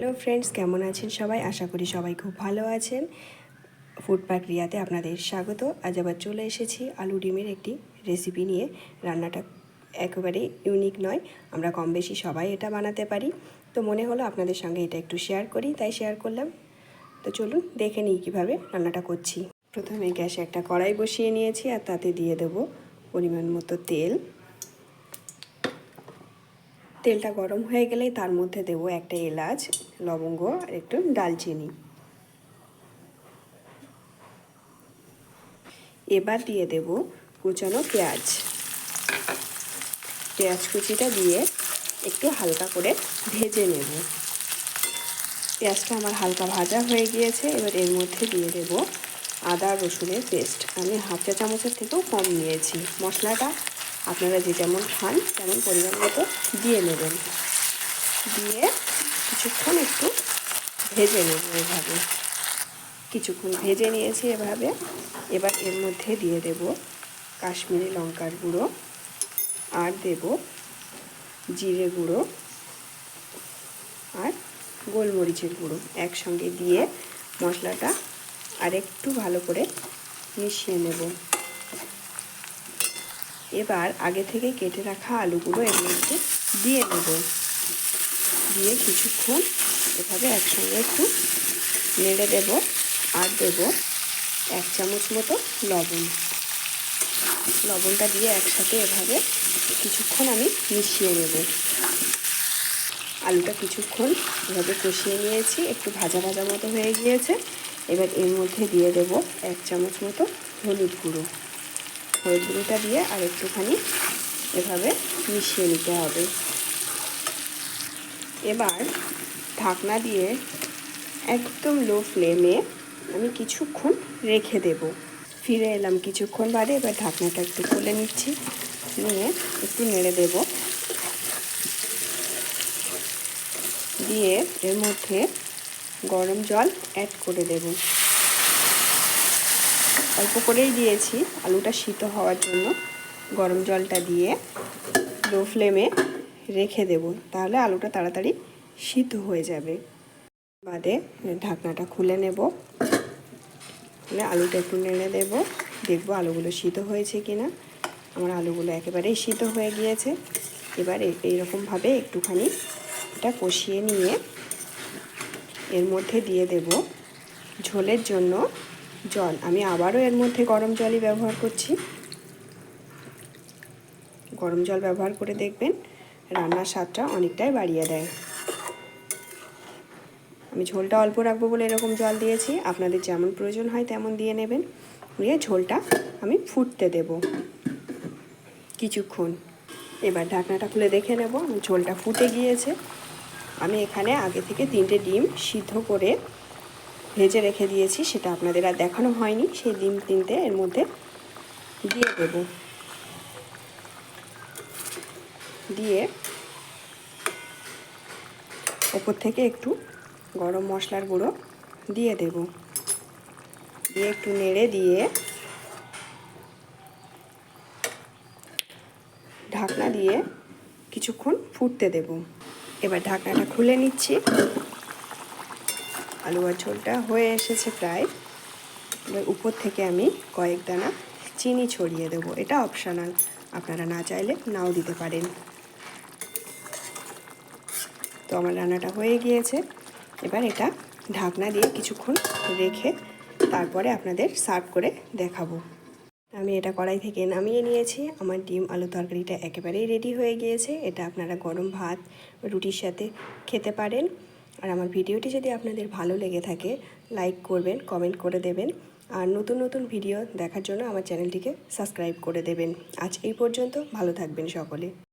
Hello friends কেমন আছেন সবাই? আশা করি সবাই খুব ভালো আছেন। ফুড রিয়াতে আপনাদের স্বাগত। আজ আবার চলে এসেছি আলু ডিমের একটি রেসিপি নিয়ে। রান্নাটা একেবারে ইউনিক নয়। আমরা কম বেশি সবাই এটা বানাতে পারি। তো মনে হলো আপনাদের সঙ্গে এটা একটু শেয়ার করি, তাই শেয়ার করলাম। তো চলুন দেখে নিই কীভাবে রান্নাটা করছি। প্রথমে গ্যাসে একটা কড়াই বসিয়ে নিয়েছি আর তাতে দিয়ে দেব পরিমাণ মতো তেল। তেলটা গরম হয়ে গেলেই তার মধ্যে দেব একটা এলাচ, লবঙ্গ আর একটু ডালচিনি। এবার দিয়ে দেব কুচানো পেঁয়াজ। পেঁয়াজ কুচিটা দিয়ে একটু হালকা করে ভেজে নেব। পেঁয়াজটা আমার হালকা ভাজা হয়ে গিয়েছে, এবার এর মধ্যে দিয়ে দেব আদা রসুনের পেস্ট। আমি হাফ চা চামচের থেকেও কম নিয়েছি। মশলাটা আপনারা যে যেমন খান, তেমন পরিমাণ মতো দিয়ে নেবেন। দিয়ে কিছুক্ষণ একটু ভেজে নেব এভাবে। কিছুক্ষণ ভেজে নিয়েছি এভাবে। এবার এর মধ্যে দিয়ে দেব কাশ্মীরি লঙ্কার গুঁড়ো আর দেব জিরে গুঁড়ো আর গোলমরিচের গুঁড়ো একসঙ্গে দিয়ে মশলাটা আর একটু ভালো করে মিশিয়ে নেব। এবার আগে থেকে কেটে রাখা আলুগুলো এর মধ্যে দিয়ে নেব। দিয়ে কিছুক্ষণ এভাবে একসঙ্গে একটু নেড়ে দেব আর দেব এক চামচ মতো লবণ। লবণটা দিয়ে একসাথে এভাবে কিছুক্ষণ আমি মিশিয়ে নেব। আলুটা কিছুক্ষণ এভাবে কষিয়ে নিয়েছি, একটু ভাজা ভাজা মতো হয়ে গিয়েছে। এবার এর মধ্যে দিয়ে দেব এক চামচ মতো হলুদ গুঁড়ো। হলুদ গুঁড়োটা দিয়ে আর একটুখানি এভাবে মিশিয়ে নিতে হবে। এবার ঢাকনা দিয়ে একদম লো ফ্লেমে আমি কিছুক্ষণ রেখে দেব। ফিরে এলাম কিছুক্ষণ বাদে, এবার ঢাকনাটা একটু খুলে নিচ্ছি। নিয়ে একটু নেড়ে দেব। দিয়ে এর মধ্যে গরম জল অ্যাড করে দেব। অল্প করেই দিয়েছি আলুটা সিদ্ধ হওয়ার জন্য। গরম জলটা দিয়ে লো ফ্লেমে রেখে দেব, তাহলে আলুটা তাড়াতাড়ি সিদ্ধ হয়ে যাবে। বাদে ঢাকনাটা খুলে নেব। খুলে আলুটা একটু নেড়ে দেব, দেখব আলুগুলো সিদ্ধ হয়েছে কি না আমার আলুগুলো একেবারেই সিদ্ধ হয়ে গিয়েছে। এবার এইরকমভাবে একটুখানি এটা কষিয়ে নিয়ে এর মধ্যে দিয়ে দেব ঝোলের জন্য জল। আমি আবারও এর মধ্যে গরম জলই ব্যবহার করছি। গরম জল ব্যবহার করে দেখবেন রান্নার স্বাদটা অনেকটাই বাড়িয়ে দেয়। আমি ঝোলটা অল্প রাখব বলে এরকম জল দিয়েছি। আপনাদের যেমন প্রয়োজন হয় তেমন দিয়ে নেবেন। দিয়ে ঝোলটা আমি ফুটতে দেব। কিছুক্ষণ। এবার ঢাকনাটা খুলে দেখে নেব। ঝোলটা ফুটে গিয়েছে। আমি এখানে আগে থেকে তিনটে ডিম সিদ্ধ করে ভেজে রেখে দিয়েছি, সেটা আপনাদের আর দেখানো হয়নি। সেই ডিম তিনটে এর মধ্যে দিয়ে দেব। দিয়ে ওপর থেকে একটু গরম মশলার গুঁড়ো দিয়ে দেব। দিয়ে একটু নেড়ে দিয়ে ঢাকনা দিয়ে কিছুক্ষণ ফুটতে দেব। এবার ঢাকনাটা খুলে নিচ্ছি। আলু আর ঝোলটা হয়ে এসেছে প্রায়। এবার উপর থেকে আমি কয়েক দানা চিনি ছড়িয়ে দেব। এটা অপশানাল আপনারা না চাইলে নাও দিতে পারেন। তো আমার রান্নাটা হয়ে গিয়েছে। এবার এটা ঢাকনা দিয়ে কিছুক্ষণ রেখে তারপরে আপনাদের সার্ভ করে দেখাবো। আমি এটা কড়াই থেকে নামিয়ে নিয়েছি। আমার ডিম আলু তরকারিটা একেবারেই রেডি হয়ে গিয়েছে। এটা আপনারা গরম ভাত, রুটির সাথে খেতে পারেন। আর আমার ভিডিওটি যদি আপনাদের ভালো লেগে থাকে লাইক করবেন কমেন্ট করে দেবেন। আর নতুন নতুন ভিডিও দেখার জন্য আমার চ্যানেলটিকে সাবস্ক্রাইব করে দেবেন। আজ এই পর্যন্ত ভালো থাকবেন সকলে।